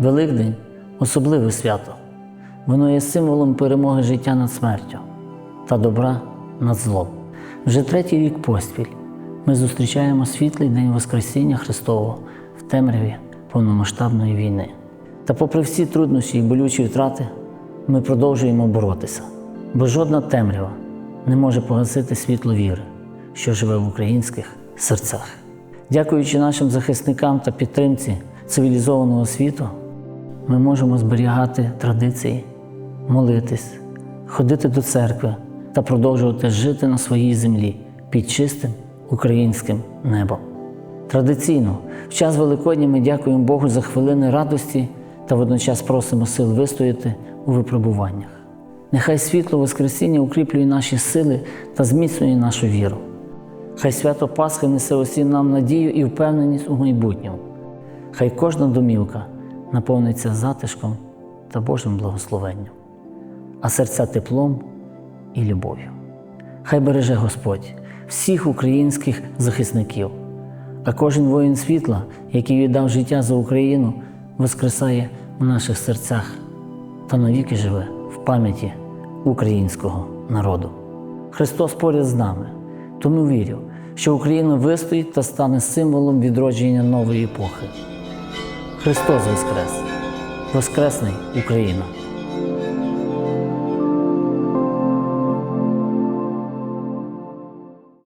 Великдень особливе свято. Воно є символом перемоги життя над смертю та добра над злом. Вже третій рік поспіль ми зустрічаємо світлий день Воскресіння Христового в темряві повномасштабної війни. Та попри всі труднощі і болючі втрати, ми продовжуємо боротися, бо жодна темрява не може погасити світло віри, що живе в українських серцях. Дякуючи нашим захисникам та підтримці цивілізованого світу, ми можемо зберігати традиції, молитись, ходити до церкви та продовжувати жити на своїй землі під чистим українським небом. Традиційно, в час Великодня ми дякуємо Богу за хвилини радості та водночас просимо сил вистояти у випробуваннях. Нехай світло Воскресіння укріплює наші сили та зміцнює нашу віру. Хай свято Пасхи несе усім нам надію і впевненість у майбутньому. Хай кожна домівка наповниться затишком та Божим благословенням, а серця теплом і любов'ю. Хай береже Господь всіх українських захисників, а кожен воїн світла, який віддав життя за Україну, воскресає в наших серцях та навіки живе в пам'яті українського народу. Христос поряд з нами, тому вірю, що Україна вистоїть та стане символом відродження нової епохи. Христос Воскрес! Воскресний Україна!